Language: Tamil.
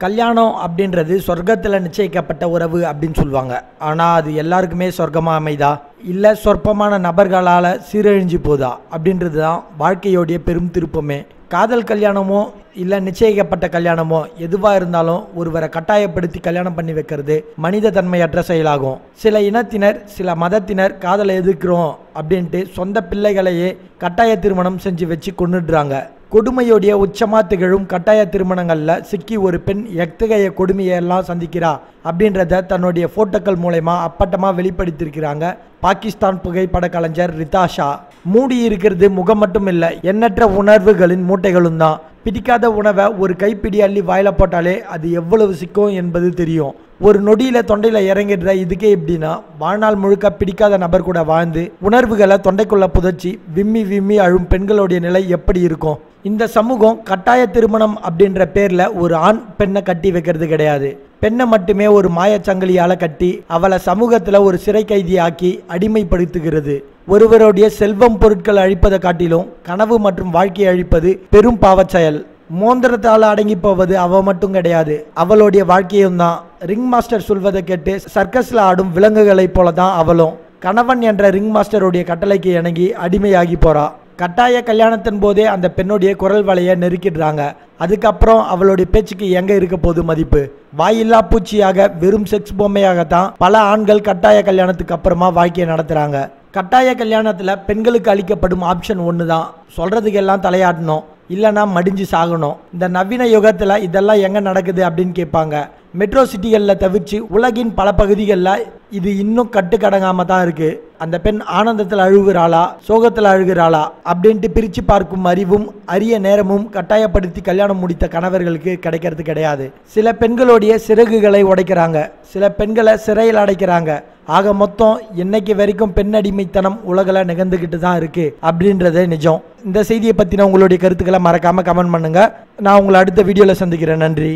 கல்யாணம் அப்படின்றது சொர்க்கத்தில் நிச்சயிக்கப்பட்ட உறவு அப்படின்னு சொல்லுவாங்க. ஆனால் அது எல்லாருக்குமே சொர்க்கமாக அமைதா? இல்லை சொற்பமான நபர்களால் சீரழிஞ்சு போதா? அப்படின்றது தான் வாழ்க்கையோடைய பெரும் திருப்பமே. காதல் கல்யாணமோ இல்லை நிச்சயிக்கப்பட்ட கல்யாணமோ எதுவாக இருந்தாலும் ஒருவரை கட்டாயப்படுத்தி கல்யாணம் பண்ணி வைக்கிறது மனித தன்மையற்ற செயலாகும். சில இனத்தினர் சில மதத்தினர் காதலை எதிர்க்கிறோம் அப்படின்ட்டு சொந்த பிள்ளைகளையே கட்டாய திருமணம் செஞ்சு வச்சு கொண்டுடுறாங்க கொடுமையுடைய உச்சமா திகழும் கட்டாய திருமணங்களில் சிக்கி ஒரு பெண் எத்தகைய கொடுமையெல்லாம் சந்திக்கிறா அப்படின்றத தன்னுடைய ஃபோட்டோக்கள் மூலயமா அப்பட்டமாக வெளிப்படுத்தியிருக்கிறாங்க. பாகிஸ்தான் புகைப்பட கலைஞர் ரிதாஷா மூடி இருக்கிறது முகம் மட்டும் இல்லை எண்ணற்ற உணர்வுகளின் மூட்டைகளும் தான். பிடிக்காத உணவை ஒரு கைப்பிடி அள்ளி வாயில போட்டாலே அது எவ்வளவு சிக்கும் என்பது தெரியும். ஒரு நொடியில தொண்டையில இறங்கிடுற இதுக்கே எப்படின்னா வாழ்நாள் முழுக்க பிடிக்காத நபர் கூட வாழ்ந்து உணர்வுகளை தொண்டைக்குள்ள புதைச்சி விம்மி விம்மி அழும் பெண்களுடைய நிலை எப்படி இருக்கும்? இந்த சமூகம் கட்டாய திருமணம் அப்படின்ற பேர்ல ஒரு ஆண் பெண்ணை கட்டி வைக்கிறது கிடையாது. பெண்ணை மட்டுமே ஒரு மாயச்சங்கிலியால் கட்டி அவளை சமூகத்தில் ஒரு சிறை கைதியாக்கி அடிமைப்படுத்துகிறது. ஒருவருடைய செல்வம் பொருட்கள் அழிப்பதை காட்டிலும் கனவு மற்றும் வாழ்க்கையை அழிப்பது பெரும் பாவச் செயல் மோந்திரத்தால் அடங்கி போவது அவ மட்டும் கிடையாது. அவளுடைய வாழ்க்கையும் தான். ரிங் மாஸ்டர் சொல்வதை கேட்டு சர்க்கஸில் ஆடும் விலங்குகளைப் போல தான் அவளும். கணவன் என்ற ரிங் மாஸ்டருடைய கட்டளைக்கு இணங்கி அடிமையாகி போறா. கட்டாய கல்யாணத்தின் போதே அந்த பெண்ணுடைய குரல் வலையை நெருக்கிடுறாங்க. அதுக்கப்புறம் அவளுடைய பேச்சுக்கு எங்க இருக்க போது மதிப்பு? வாயில்லா பூச்சியாக வெறும் செக்ஸ் பொம்மையாகத்தான் பல ஆண்கள் கட்டாய கல்யாணத்துக்கு அப்புறமா வாழ்க்கையை நடத்துறாங்க. கட்டாய கல்யாணத்தில் பெண்களுக்கு அளிக்கப்படும் ஆப்ஷன் ஒன்று தான் சொல்கிறதுக்கெல்லாம் தலையாட்டணும். இல்லைனா மடிஞ்சு சாகணும். இந்த நவீன யுகத்தில் இதெல்லாம் எங்கே நடக்குது அப்படின்னு கேட்பாங்க. மெட்ரோ சிட்டிகளில் தவிர்த்து உலகின் பல பகுதிகளில் இது இன்னும் கட்டுக்கடங்காம தான் இருக்குது அந்த பெண் ஆனந்தத்தில் அழுகிறாளா சோகத்தில் அழுகிறாளா அப்படின்ட்டு பிரித்து பார்க்கும் அறிவும் அரிய நேரமும் கட்டாயப்படுத்தி கல்யாணம் முடித்த கணவர்களுக்கு கிடைக்கிறது கிடையாது. சில பெண்களுடைய சிறகுகளை உடைக்கிறாங்க. சில பெண்களை சிறையில் அடைக்கிறாங்க. ஆக மொத்தம் இன்னைக்கு வரைக்கும் பெண் அடிமைத்தனம் உலகில் நிகழ்ந்துக்கிட்டு தான் இருக்குது அப்படின்றதே நிஜம். இந்த செய்தியை பற்றின உங்களுடைய கருத்துக்களை மறக்காமல் கமெண்ட் பண்ணுங்கள் நான் உங்களை அடுத்த வீடியோவில் சந்திக்கிறேன். நன்றி.